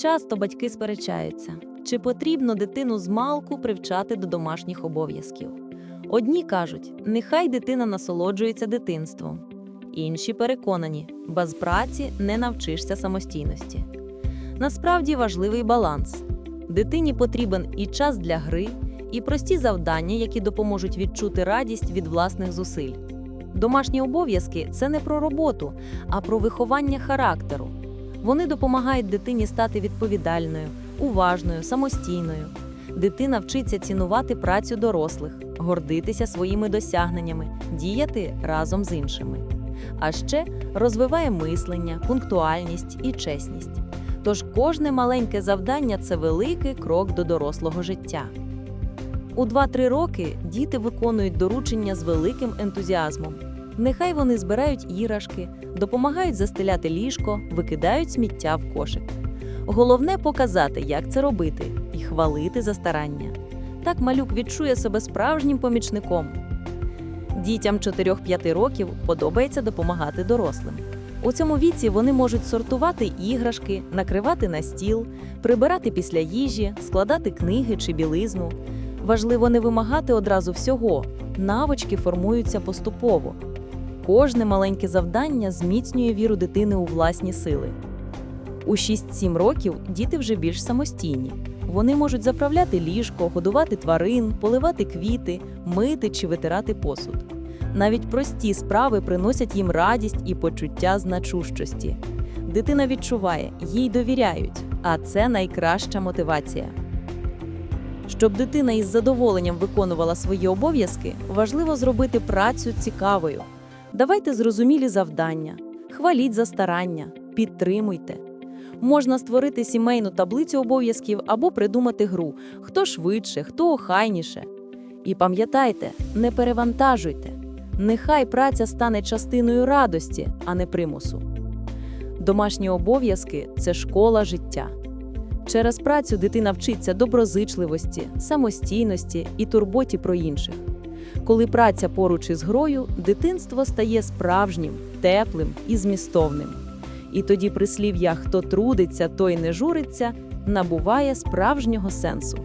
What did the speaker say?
Часто батьки сперечаються, чи потрібно дитину з малку привчати до домашніх обов'язків. Одні кажуть, нехай дитина насолоджується дитинством. Інші переконані, без праці не навчишся самостійності. Насправді важливий баланс. Дитині потрібен і час для гри, і прості завдання, які допоможуть відчути радість від власних зусиль. Домашні обов'язки це не про роботу, а про виховання характеру. Вони допомагають дитині стати відповідальною, уважною, самостійною. Дитина вчиться цінувати працю дорослих, гордитися своїми досягненнями, діяти разом з іншими. А ще розвиває мислення, пунктуальність і чесність. Тож кожне маленьке завдання це великий крок до дорослого життя. У 2-3 роки діти виконують доручення з великим ентузіазмом. Нехай вони збирають іграшки, допомагають застеляти ліжко, викидають сміття в кошик. Головне показати, як це робити, і хвалити за старання. Так малюк відчує себе справжнім помічником. Дітям 4-5 років подобається допомагати дорослим. У цьому віці вони можуть сортувати іграшки, накривати на стіл, прибирати після їжі, складати книги чи білизну. Важливо не вимагати одразу всього, навички формуються поступово. Кожне маленьке завдання зміцнює віру дитини у власні сили. У 6-7 років діти вже більш самостійні. Вони можуть заправляти ліжко, годувати тварин, поливати квіти, мити чи витирати посуд. Навіть прості справи приносять їм радість і почуття значущості. Дитина відчуває, їй довіряють, а це найкраща мотивація. Щоб дитина із задоволенням виконувала свої обов'язки, важливо зробити працю цікавою. Давайте зрозумілі завдання, хваліть за старання, підтримуйте. Можна створити сімейну таблицю обов'язків або придумати гру, хто швидше, хто охайніше. І пам'ятайте, не перевантажуйте. Нехай праця стане частиною радості, а не примусу. Домашні обов'язки це школа життя. Через працю дитина вчиться доброзичливості, самостійності і турботі про інших. Коли праця поруч із грою, дитинство стає справжнім, теплим і змістовним. І тоді прислів'я хто трудиться, той не журиться набуває справжнього сенсу.